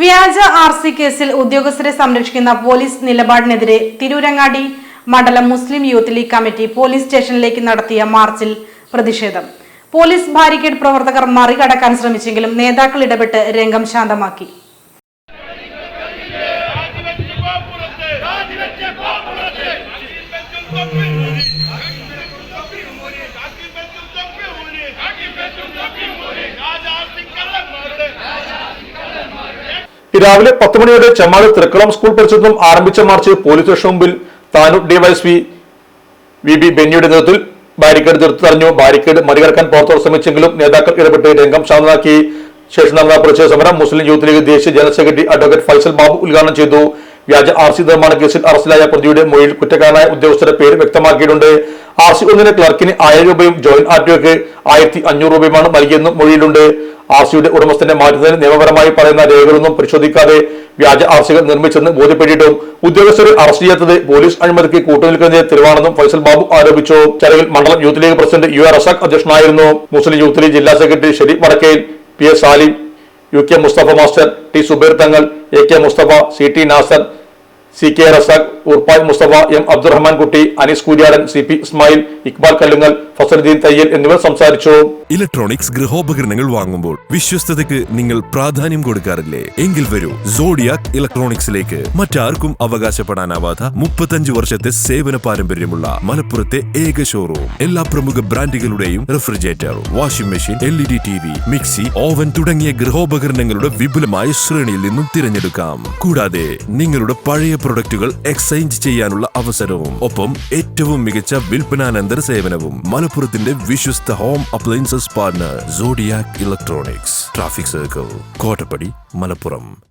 വ്യാജ R C കേസിൽ ഉദ്യോഗസ്ഥരെ സംരക്ഷിക്കുന്ന പോലീസ് നിലപാടിനെതിരെ തിരൂരങ്ങാടി മണ്ഡലം Muslim Youth League committee police സ്റ്റേഷനിലേക്ക് നടത്തിയ മാർച്ചിൽ പ്രതിഷേധം. പോലീസ് ബാരിക്കേഡ് പ്രവർത്തകർ മറികടക്കാൻ ശ്രമിച്ചെങ്കിലും നേതാക്കൾ ഇടപെട്ട് രംഗം ശാന്തമാക്കി. രാവിലെ പത്ത് മണിയോടെ ചെമ്മാട് തൃക്കളം സ്കൂൾ പരിസരത്തും ആരംഭിച്ച മാർച്ച് പോലീസ് സ്റ്റേഷൻ മുമ്പിൽ താനൂർ ഡിവൈഎസ്പി വി ബി ബെന്നിയുടെ നേതൃത്വത്തിൽ ബാരിക്കേഡ് തീർത്തു തടഞ്ഞു. ബാരിക്കേഡ് മറികടക്കാൻ പുറത്തോട് ശ്രമിച്ചെങ്കിലും നേതാക്കൾ ഇടപെട്ട് രംഗം ശാന്തമാക്കി. ശേഷം നടന്ന പ്രതിഷേധ സമരം മുസ്ലിം യൂത്ത് ലീഗ് ദേശീയ general secretary advocate Faisal Babu ഉദ്ഘാടനം ചെയ്തു. വ്യാജ ആർ സി നിർമ്മാണ കേസിൽ അറസ്റ്റിലായ പ്രതിയുടെ മൊഴിയിൽ കുറ്റക്കാരനായ ഉദ്യോഗസ്ഥരുടെ പേര് വ്യക്തമാക്കിയിട്ടുണ്ട്. ആർ സി ഒന്നിന് ക്ലർക്കിന് ആയിരം രൂപയും ജോയിന്റ് ആർ ടി ഒക്ക് ആയിരത്തി അഞ്ഞൂറ് രൂപയുമാണ് നൽകിയെന്നും മൊഴിയിലുണ്ട്. ആർ സിയുടെ ഉടമസ്ഥനെ മാറ്റുന്നതിന് നിയമപരമായി പറയുന്ന രേഖകളൊന്നും പരിശോധിക്കാതെ വ്യാജ ആർ സികൾ നിർമ്മിച്ചെന്ന് ബോധ്യപ്പെട്ടിട്ടും ഉദ്യോഗസ്ഥരെ അറസ്റ്റ് ചെയ്യാത്തത് പോലീസ് അഴിമതിക്ക് കൂട്ടുനിൽക്കുന്നതിന് തെളിവാണെന്നും ഫൈസൽ ബാബു ആരോപിച്ചു. ചടങ്ങിൽ മണ്ഡലം Youth League president U R Razak അധ്യക്ഷനായിരുന്നു. മുസ്ലിം യൂത്ത് ലീഗ് ജില്ലാ secretary Shareef Vadakkel P S Salim U K Musthafa master T Subair Thangal A K Musthafa C T Nasar C K Razak Urpai Musthafa M Abdurahman Kutty Anees Kuriyadan C P Ismail Iqbal Kallungal Fasaludheen Thayyil എന്നിവർ സംസാരിച്ചു. Electronics ഗൃഹോപകരണങ്ങൾ വാങ്ങുമ്പോൾ വിശ്വസ്തതയ്ക്ക് നിങ്ങൾ പ്രാധാന്യം കൊടുക്കാറില്ലേ? എങ്കിൽ വരൂ zodiac ഇലക്ട്രോണിക്സിലേക്ക്. മറ്റാർക്കും അവകാശപ്പെടാനാവാത്ത മുപ്പത്തഞ്ച് വർഷത്തെ സേവന പാരമ്പര്യമുള്ള മലപ്പുറത്തെ ഏക ഷോറൂം എല്ലാ പ്രമുഖ ബ്രാൻഡുകളുടെയും refrigerator washing machine L E D T V mixie oven തുടങ്ങിയ ഗൃഹോപകരണങ്ങളുടെ വിപുലമായ ശ്രേണിയിൽ നിന്നും തിരഞ്ഞെടുക്കാം. കൂടാതെ നിങ്ങളുടെ പഴയ പ്രൊഡക്റ്റുകൾ എക്സ്ചേഞ്ച് ചെയ്യാനുള്ള അവസരവും ഒപ്പം ഏറ്റവും മികച്ച വിൽപ്പനാനന്തര സേവനവും. മലപ്പുറത്തിന്റെ വിശ്വസ്ത home appliances partner Zodiac electronics. Traffic circle Kottappadi Malappuram.